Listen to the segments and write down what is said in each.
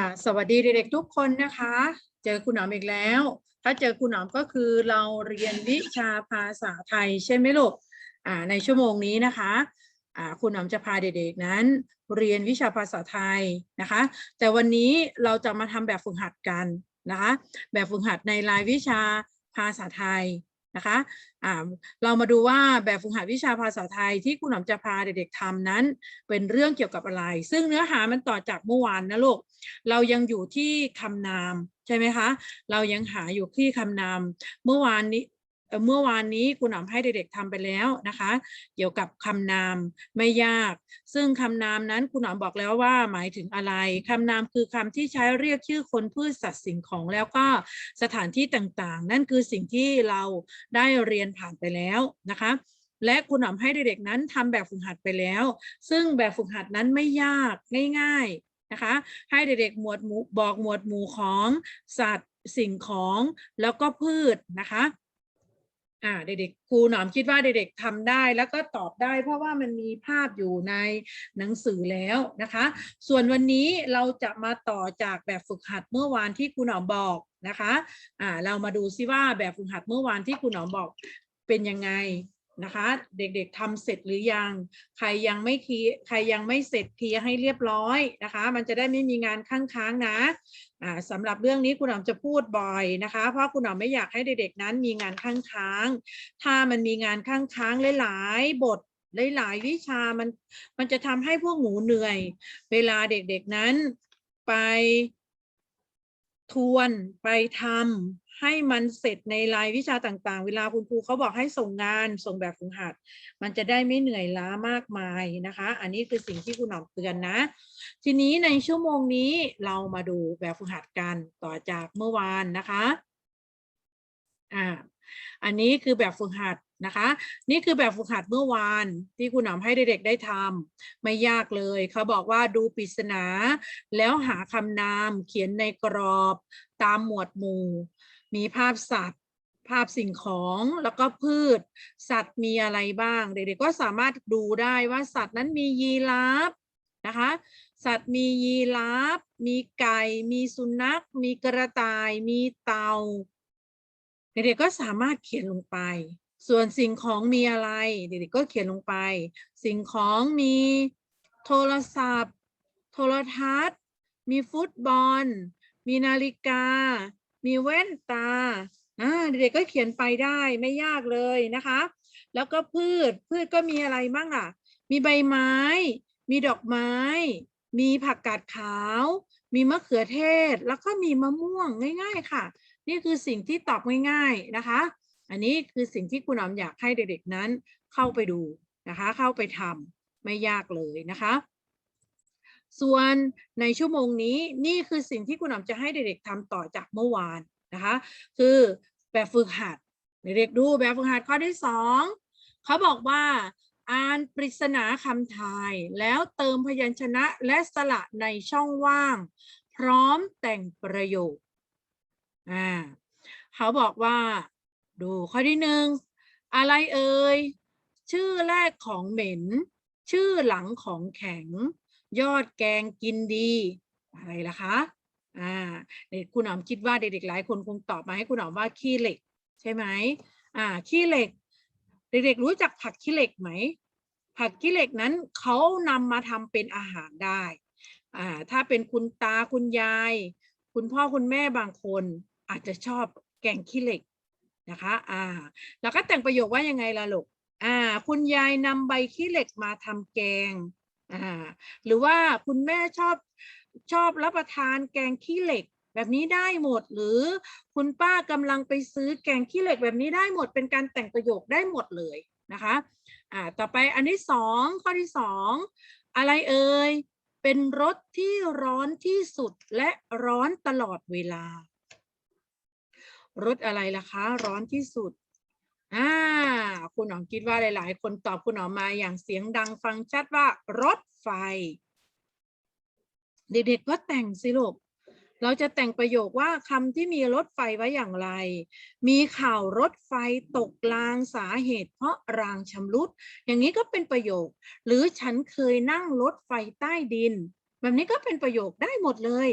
ค่ะ สวัสดีเด็กๆทุกคนนะคะ เจอคุณหนอมอีกแล้ว ถ้าเจอคุณหนอมก็คือเราเรียนวิชาภาษาไทยใช่ไหมลูกอ่าในชั่วโมงนี้นะคะอ่าคุณหนอมจะพาเด็กๆนั้น เรียนวิชาภาษาไทยนะคะ แต่วันนี้เราจะมาทำแบบฝึกหัดกันนะคะ แบบฝึกหัดในรายวิชาภาษาไทย นะคะะเรามาดูว่าแบบฝึกหัดวิชาภาษาไทยที่คุณหนอมจะพาเด็กๆทำนั้น เป็นเรื่องเกี่ยวกับอะไร ซึ่งเนื้อหามันต่อจากเมื่อวานนะลูก เรายังอยู่ที่คำนามใช่ไหมคะ เรายังหาอยู่ที่คำนาม เมื่อวานนี้ เมื่อวานนี้คุณหนอมให้เด็กๆทำไปแล้วนะคะ เกี่ยวกับคำนามไม่ยาก ซึ่งคำนามนั้นคุณหนอมบอกแล้วว่าหมายถึงอะไรคำนามคือคำที่ใช้เรียกชื่อคนพืชสัตว์สิ่งของแล้วก็สถานที่ต่างๆ นั่นคือสิ่งที่เราได้เรียนผ่านไปแล้วนะคะและคุณหนอมให้เด็กๆนั้นทำแบบฝึกหัดไปแล้ว ซึ่งแบบฝึกหัดนั้นไม่ยากง่ายๆนะคะ ให้เด็กๆหมวดหมู่บอกหมวดหมู่ของสัตว์สิ่งของแล้วก็พืชนะคะ อ่าเด็กๆครูหนอมคิดว่าเด็กๆทำได้แล้วก็ตอบได้ เพราะว่ามันมีภาพอยู่ในหนังสือแล้วนะคะ ส่วนวันนี้เราจะมาต่อจากแบบฝึกหัดเมื่อวานที่ครูหนอมบอกนะคะอ่าเรามาดูซิว่าแบบฝึกหัดเมื่อวานที่ครูหนอมบอกเป็นยังไง นะคะ เด็กๆทำเสร็จหรือยัง ใครยังไม่เคลียใครยังไม่เสร็จเคลียร์ให้เรียบร้อยนะคะ มันจะได้ไม่มีงานข้างค้างนะอ่าสำหรับเรื่องนี้คุณหนอมจะพูดบ่อยนะคะ เพราะคุณหนอมไม่อยากให้เด็กๆนั้นมีงานข้างค้างถ้ามันมีงานข้างค้างหลายๆบทหลายๆวิชามันมันจะทำให้พวกหนูเหนื่อย เวลาเด็กๆนั้นไปทวนไปทำ ให้มันเสร็จในรายวิชาต่างๆ เวลาคุณครูเขาบอกให้ส่งงานส่งแบบฝึกหัด มันจะได้ไม่เหนื่อยล้ามากมายนะคะ อันนี้คือสิ่งที่คุณหนอมเตือนนะ ทีนี้ในชั่วโมงนี้เรามาดูแบบฝึกหัดกันต่อจากเมื่อวานนะคะอ่าอันนี้คือแบบฝึกหัดนะคะ นี่คือแบบฝึกหัดเมื่อวานที่คุณหนอมให้เด็กๆได้ทำไม่ยากเลยเขาบอกว่าดูปริศนา แล้วหาคำนามเขียนในกรอบตามหมวดหมู่ มีภาพสัตว์ ภาพสิ่งของแล้วก็พืช สัตว์มีอะไรบ้าง เด็กๆก็สามารถดูได้ว่าสัตว์นั้นมียีราฟนะคะ สัตว์มียีราฟมีไก่ มีสุนัข มีกระต่าย มีเต่าเด็กๆก็สามารถเขียนลงไป ส่วนสิ่งของมีอะไร เด็กๆก็เขียนลงไป สิ่งของมีโทรศัพท์ โทรทัศน์ มีฟุตบอล มีนาฬิกา มีแว่นตาอ่าเด็กๆก็เขียนไปได้ไม่ยากเลยนะคะ แล้วก็พืชพืชก็มีอะไรบ้างอะ มีใบไม้ มีดอกไม้ มีผักกาดขาว มีมะเขือเทศ แล้วก็มีมะม่วงง่าย ๆ ค่ะ นี่คือสิ่งที่ตอบง่ายๆนะคะ อันนี้คือสิ่งที่คุณหนอมอยากให้เด็กๆนั้นเข้าไปดูนะคะ เข้าไปทำไม่ยากเลยนะคะ ส่วนในชั่วโมงนี้นี่คือสิ่งที่คุณหนอมจะให้เด็กๆทำต่อจากเมื่อวานนะคะ คือแบบฝึกหัดเด็กๆดูแบบฝึกหัดข้อที่สองเขาบอกว่าอ่านปริศนาคำทาย แล้วเติมพยัญชนะและสระในช่องว่าง พร้อมแต่งประโยคอ่าเขาบอกว่า ดูข้อที่หนึ่งอะไรเอ่ยชื่อแรกของเหม็น ชื่อหลังของแข็ง ยอดแกงกินดี อะไรล่ะคะอ่าเด็กคุณหนอมคิดว่าเด็กๆหลายคนคงตอบมาให้คุณหนอมว่าขี้เหล็ก ใช่ไหมอ่าขี้เหล็ก เด็กๆรู้จักผักขี้เหล็กไหมผักขี้เหล็กนั้นเขานำมาทำเป็นอาหารได้อ่าถ้าเป็นคุณตาคุณยาย คุณพ่อคุณแม่บางคนอาจจะชอบแกงขี้เหล็กนะคะอ่าแล้วก็แต่งประโยคว่ายังไงล่ะลูกอ่า คุณยายนำใบขี้เหล็กมาทำแกง อ่าหรือว่าคุณแม่ชอบชอบรับประทานแกงขี้เหล็กแบบนี้ได้หมดหรือคุณป้ากำลังไปซื้อแกงขี้เหล็กแบบนี้ได้หมดเป็นการแต่งประโยคได้หมดเลยนะคะอ่าต่อไปอันที่สองข้อที่สองอะไรเอ่ยเป็นรถที่ร้อนที่สุดและร้อนตลอดเวลารถอะไรล่ะคะ ร้อนที่สุด อ่าคุณหนอมคิดว่าหลาย ๆ คนตอบคุณหนอมมาอย่างเสียงดังฟังชัดว่ารถไฟ เด็ก ๆ ก็แต่งสิลูกเราจะแต่งประโยคว่าคำที่มีรถไฟไว้อย่างไร มีข่าวรถไฟตกรางสาเหตุ เพราะรางชำรุด อย่างนี้ก็เป็นประโยค หรือฉันเคยนั่งรถไฟใต้ดิน แบบนี้ก็เป็นประโยคได้หมดเลย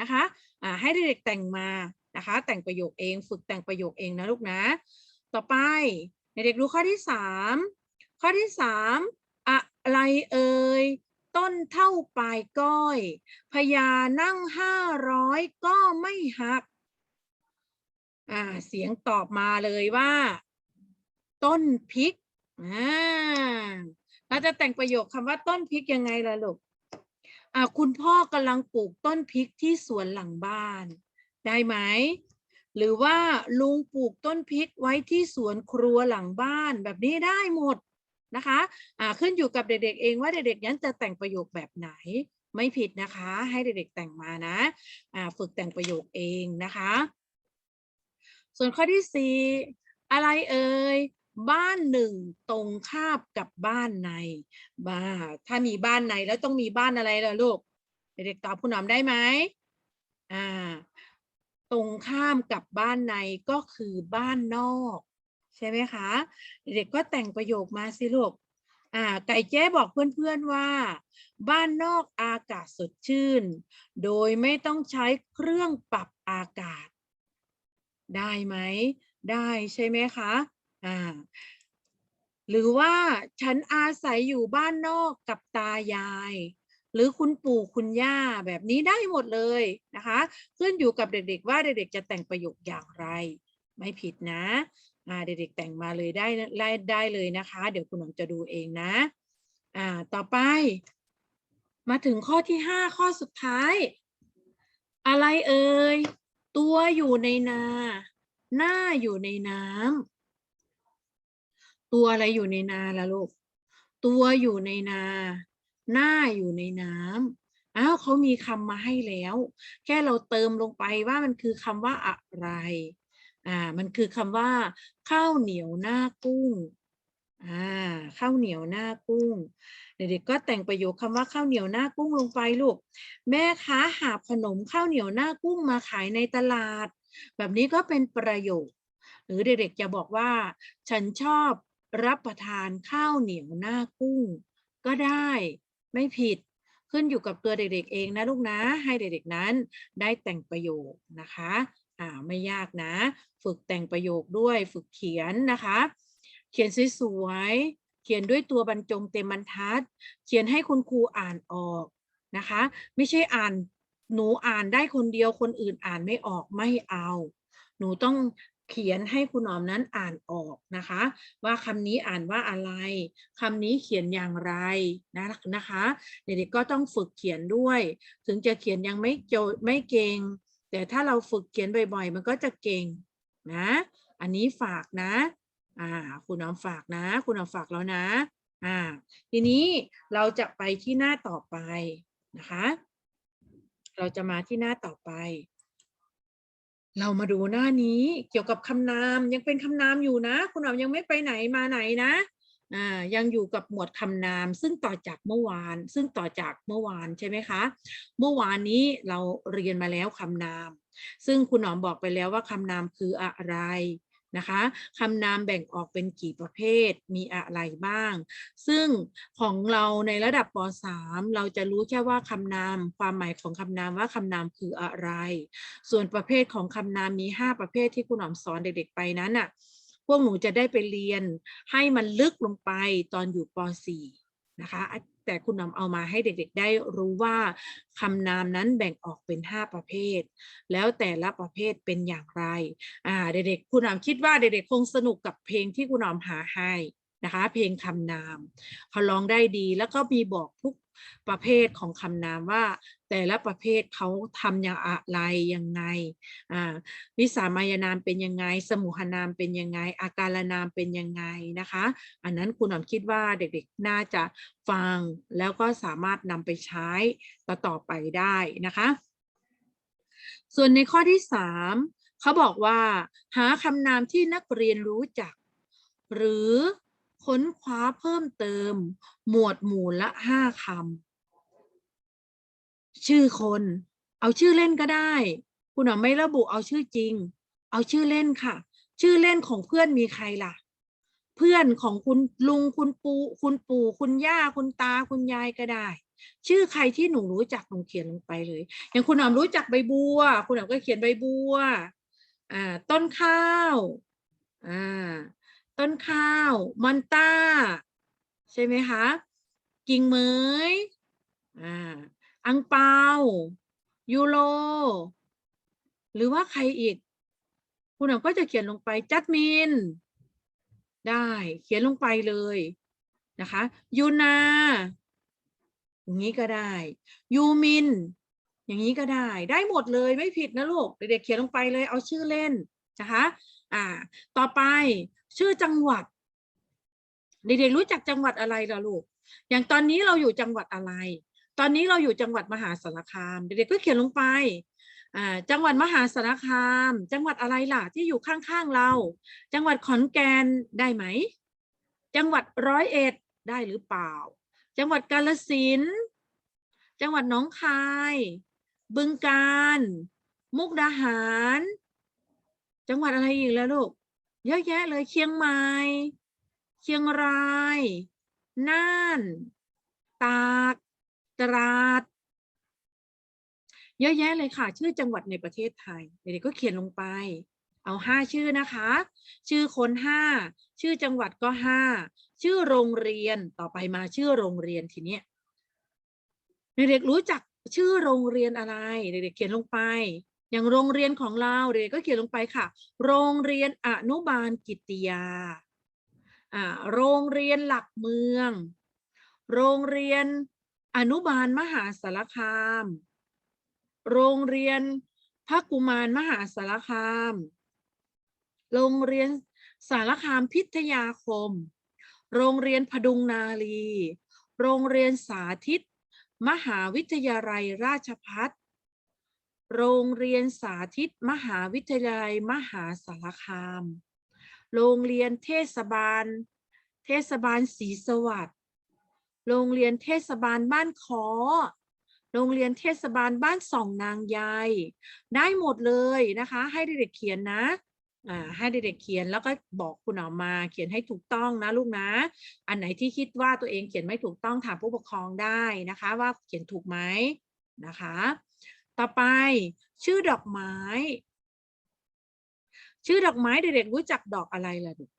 นะคะอ่าให้เด็กๆแต่งมานะคะ แต่งประโยคเอง ฝึกแต่งประโยคเองนะลูกนะ ต่อไปเด็กๆดูข้อที่สามข้อที่สามอะไรเอ่ยต้นเท่าปลายก้อยพญานั่งห้าร้อยก็ไม่หักอ่าเสียงตอบมาเลยว่า ต้นพริกอ่าเราจะแต่งประโยคคำว่าต้นพริกยังไงล่ะลูกอ่าคุณพ่อกำลังปลูกต้นพริกที่สวนหลังบ้าน ได้ไหม หรือว่าลุงปลูกต้นพริกไว้ที่สวนครัวหลังบ้านแบบนี้ได้หมดนะคะอ่าขึ้นอยู่กับเด็กๆเองว่าเด็กๆนั้นจะแต่งประโยคแบบไหนไม่ผิดนะคะ ให้เด็กๆแต่งมานะอ่าฝึกแต่งประโยคเองนะคะ ส่วนข้อที่สี่อะไรเอ่ยบ้านหนึ่งตรงข้ามกับบ้านในบ้าถ้ามีบ้านในแล้วต้องมีบ้านอะไรล่ะลูก เด็กๆตอบคุณหนอมได้ไหมอ่า ตรงข้ามกับบ้านในก็คือบ้านนอก ใช่ไหมคะ เด็กก็แต่งประโยคมาสิลูกอ่าไก่แจ้บอกเพื่อนๆว่า บ้านนอกอากาศสดชื่น โดยไม่ต้องใช้เครื่องปรับอากาศ ได้ไหม ได้ใช่ไหมคะอ่าหรือว่าฉันอาศัยอยู่บ้านนอกกับตายาย หรือคุณปู่คุณย่าแบบนี้ได้หมดเลยนะคะขึ้นอยู่กับเด็กๆว่าเด็กๆจะแต่งประโยคอย่างไร ไม่ผิดนะอ่าเด็กๆแต่งมาเลยได้ได้ได้เลยนะคะ เดี๋ยวคุณหนอมจะดูเองนะอ่าต่อไป มาถึงข้อที่ห้าข้อสุดท้าย อะไรเอ่ยตัวอยู่ในนา หน้าอยู่ในน้ำตัวอะไรอยู่ในนาล่ะลูกตัวอยู่ในนา หน้าอยู่ในน้ำอ้าวเขามีคำมาให้แล้ว แค่เราเติมลงไปว่ามันคือคำว่าอะไรอ่ามันคือคำว่าข้าวเหนียวหน้ากุ้งอ่าข้าวเหนียวหน้ากุ้ง เด็กๆก็แต่งประโยคคำว่าข้าวเหนียวหน้ากุ้งลงไปลูก แม่ค้าหาขนมข้าวเหนียวหน้ากุ้งมาขายในตลาด แบบนี้ก็เป็นประโยค หรือเด็กๆจะบอกว่า ฉันชอบรับประทานข้าวเหนียวหน้ากุ้ง ก็ได้ ไม่ผิดขึ้นอยู่กับตัวเด็กๆเองนะลูกนะ ให้เด็กๆนั้นได้แต่งประโยคนะคะอ่าไม่ยากนะ ฝึกแต่งประโยคด้วยฝึกเขียนนะคะ เขียนสวยๆเขียนด้วยตัวบรรจงเต็มบรรทัด เขียนให้คุณครูอ่านออกนะคะ ไม่ใช่อ่านหนูอ่านได้คนเดียวคนอื่นอ่านไม่ออกไม่เอา หนูต้อง เขียนให้คุณหอมนั้นอ่านออกนะคะ ว่าคำนี้อ่านว่าอะไรคำนี้เขียนอย่างไรนะนะคะเด็กๆก็ต้องฝึกเขียนด้วย ถึงจะเขียนยังไม่โจไม่เก่ง แต่ถ้าเราฝึกเขียนบ่อยๆ มันก็จะเก่งนะ อันนี้ฝากนะอ่าคุณน้อมฝากนะ คุณน้อมฝากแล้วนะอ่าทีนี้เราจะไปที่หน้าต่อไปนะคะ เราจะมาที่หน้าต่อไป เรามาดูหน้านี้เกี่ยวกับคำนามยังเป็นคำนามอยู่นะ คุณหอมยังไม่ไปไหนมาไหนนะอ่ายังอยู่กับหมวดคำนาม ซึ่งต่อจากเมื่อวาน ซึ่งต่อจากเมื่อวานใช่ไหมคะ เมื่อวานนี้เราเรียนมาแล้วคำนาม ซึ่งคุณหนอมบอกไปแล้วว่าคำนามคืออะไร นะคะคำนามแบ่งออกเป็นกี่ประเภทมีอะไรบ้าง ซึ่งของเราในระดับป .3 เราจะรู้แค่ว่าคำนามความหมายของคำนามว่าคำนามคืออะไร ส่วนประเภทของคำนามมี 5 ประเภทที่คุณหนอมสอนเด็กๆไปนั้นน่ะพวกหนูจะได้ไปเรียนให้มันลึกลงไปตอนอยู่ป .4 นะคะ แต่คุณนำเอามาให้เด็กๆ ได้รู้ว่าคำนามนั้นแบ่งออกเป็น 5 ประเภท แล้วแต่ละประเภทเป็นอย่างไรอ่าเด็กๆคุณนำคิดว่าเด็กๆคงสนุกกับเพลงที่คุณนำหาให้นะคะเพลงคำนามเขาร้องได้ดีแล้วก็มีบอกทุกประเภทของคำนามว่า แต่ละประเภทเขาทำอย่างอะไรยังไงวิสามัยนามเป็นยังไง สมุหนามเป็นยังไง อาการนามเป็นยังไงนะคะ อันนั้นคุณหอมคิดว่าเด็กๆน่าจะฟังแล้วก็สามารถนำไปใช้ต่อต่อไปได้นะคะ ส่วนในข้อที่สามเขาบอกว่า หาคำนามที่นักเรียนรู้จัก หรือค้นคว้าเพิ่มเติม หมวดหมู่ละห้าคำ ชื่อคน เอาชื่อเล่นก็ได้ คุณหมอไม่ระบุเอาชื่อจริง เอาชื่อเล่นค่ะ ชื่อเล่นของเพื่อนมีใครล่ะ เพื่อนของคุณลุงคุณปูคุณปู่คุณย่าคุณตาคุณยายก็ได้ ชื่อใครที่หนูรู้จักหนูเขียนลงไปเลย อย่างคุณหนอมรู้จักใบบัว คุณหนอมก็เขียนใบบัวอ่าต้นข้าวอ่าต้นข้าวมันต้า ใช่ไหมคะ กิ่งเหมยอ่า อังเปา ยูโร หรือว่าใครอีก คุณหนอก็จะเขียนลงไปจัดมิน ได้เขียนลงไปเลยนะคะยูนาอย่างนี้ก็ได้ยูมิน อย่างนี้ก็ได้ ได้หมดเลยไม่ผิดนะลูก เด็กๆเขียนลงไปเลยเอาชื่อเล่นนะคะอ่า ต่อไปชื่อจังหวัด เด็กๆรู้จักจังหวัดอะไรล่ะลูก อย่างตอนนี้เราอยู่จังหวัดอะไร ตอนนี้เราอยู่จังหวัดมหาสารคาม เด็กๆก็เขียนลงไปอ่าจังหวัดมหาสารคาม จังหวัดอะไรล่ะที่อยู่ข้างๆเรา จังหวัดขอนแก่นได้ไหม จังหวัดร้อยเอ็ดได้หรือเปล่า จังหวัดกาฬสินธุ์จังหวัดหนองคาย บึงกาฬมุกดาหาร จังหวัดอะไรอีกแล้วลูกเยอะแยะเลยเชียงใหม่เชียงราย น่าน ตาก ตราด เยอะแยะเลยค่ะ ชื่อจังหวัดในประเทศไทย เด็กๆก็เขียนลงไป เอาห้าชื่อนะคะ ชื่อคนห้าชื่อจังหวัดก็ห้าชื่อโรงเรียนต่อไปมาชื่อโรงเรียนทีเนี้ยเด็กๆรู้จักชื่อโรงเรียนอะไร เด็กๆเขียนลงไป อย่างโรงเรียนของเราเด็กๆก็เขียนลงไปค่ะ โรงเรียนอนุบาลกิตติยาอ่าโรงเรียนหลักเมือง โรงเรียน อนุบาลมหาสารคาม โรงเรียนพระกุมารมหาสารคาม โรงเรียนสารคามพิทยาคม โรงเรียนพดุงนารีโรงเรียนสาธิต มหาวิทยาลัยราชพัฒโรงเรียนสาธิต มหาวิทยาลัยมหาสารคาม โรงเรียนเทศบาล เทศบาลศรีสวัสดิ์ โรงเรียนเทศบาลบ้านคอโรงเรียนเทศบาลบ้านสองนางยายได้หมดเลยนะคะ ให้เด็กๆเขียนนะอ่าให้เด็กๆเขียนแล้วก็บอกคุณออกมาเขียนให้ถูกต้องนะลูกนะ อันไหนที่คิดว่าตัวเองเขียนไม่ถูกต้องถามผู้ปกครองได้นะคะ ว่าเขียนถูกไหมนะคะ ต่อไปชื่อดอกไม้ ชื่อดอกไม้เด็กๆรู้จักดอกอะไรล่ะลูก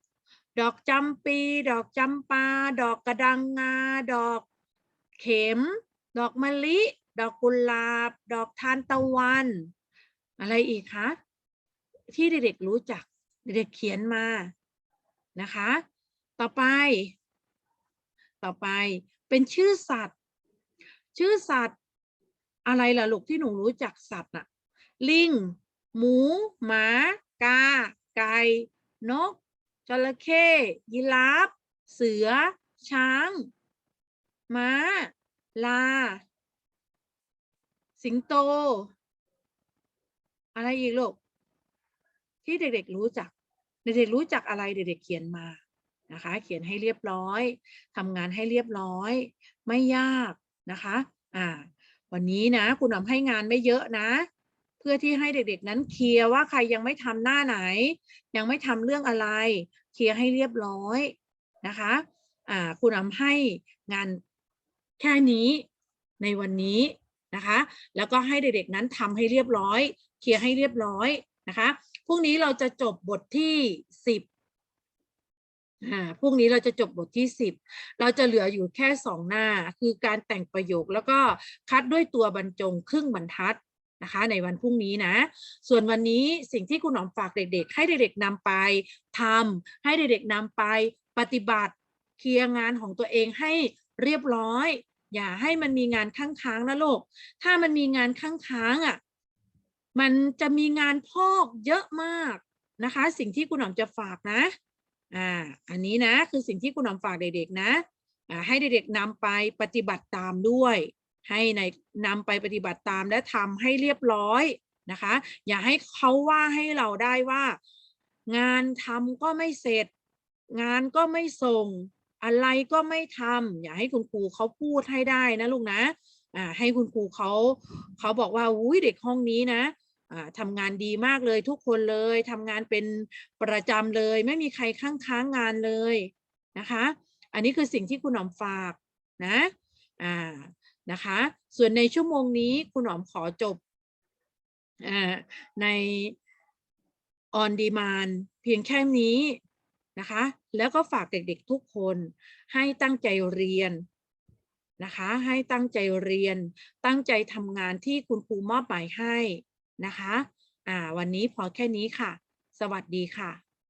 ดอกจำปี ดอกจำปา ดอกกระดังงา ดอกเข็ม ดอกมะลิ ดอกกุหลาบ ดอกทานตะวัน อะไรอีกคะที่เด็กๆรู้จักเด็กๆเขียนมานะคะ ต่อไป ต่อไปเป็นชื่อสัตว์ ชื่อสัตว์ อะไรล่ะลูกที่หนูรู้จักสัตว์น่ะ ลิง หมู หมา กา ไก่ นก จระเข้ ยีราฟ เสือ ช้าง ม้า ลา สิงโต อะไรอีกลูก ที่เด็กๆรู้จัก เด็กๆรู้จักอะไร เด็กๆเขียนมา นะคะ เขียนให้เรียบร้อย ทำงานให้เรียบร้อย ไม่ยากนะคะ อ่า วันนี้นะคุณนอมให้งานไม่เยอะนะ เพื่อที่ให้เด็กๆ นั้นเคลียร์ว่าใครยังไม่ทำหน้าไหน ยังไม่ทำเรื่องอะไร เคลียร์ให้เรียบร้อยนะคะอ่าคุณหนอมให้งานแค่นี้ในวันนี้นะคะ แล้วก็ให้เด็กๆนั้นทำให้เรียบร้อย เคลียร์ให้เรียบร้อยนะคะพรุ่งนี้เราจะจบบทที่สิบอ่าพรุ่งนี้เราจะจบบทที่สิบเราจะเหลืออยู่แค่สองหน้า คือการแต่งประโยคแล้วก็คัดด้วยตัวบรรจงครึ่งบรรทัด นะคะในวันพรุ่งนี้นะ ส่วนวันนี้สิ่งที่คุณหนอมฝากเด็กๆ ให้เด็กๆนำไปทำให้เด็กๆนำไปปฏิบัติเคลียร์งานของตัวเองให้เรียบร้อย อย่าให้มันมีงานค้างๆนะลูกถ้ามันมีงานค้างๆอะมันจะมีงานพอกเยอะมากนะคะ สิ่งที่คุณหนอมจะฝากนะอ่าอันนี้นะคือสิ่งที่คุณหนอมฝากเด็กๆนะอ่าให้เด็กๆนำไปปฏิบัติตามด้วย ให้ในนำไปปฏิบัติตามและทำให้เรียบร้อยนะคะ อย่าให้เขาว่าให้เราได้ว่า งานทำก็ไม่เสร็จ งานก็ไม่ส่ง อะไรก็ไม่ทำอย่าให้คุณครูเขาพูดให้ได้นะลูกนะอ่าให้คุณครูเขาเขาบอกว่าอุ้ยเด็กห้องนี้นะอ่าทำงานดีมากเลยทุกคนเลยทำงานเป็นประจำเลย ไม่มีใครค้างค้างงานเลยนะคะ อันนี้คือสิ่งที่คุณหนอมฝากนะอ่า นะคะ ส่วนในชั่วโมงนี้คุณหอมขอจบอใน on demand เพียงแค่นี้นะคะ แล้วก็ฝากเด็กๆทุกคนให้ตั้งใจเรียนนะคะ ให้ตั้งใจเรียน ตั้งใจทำงานที่คุณครูมอบหมายให้นะคะ อ่า วันนี้พอแค่นี้ค่ะ สวัสดีค่ะ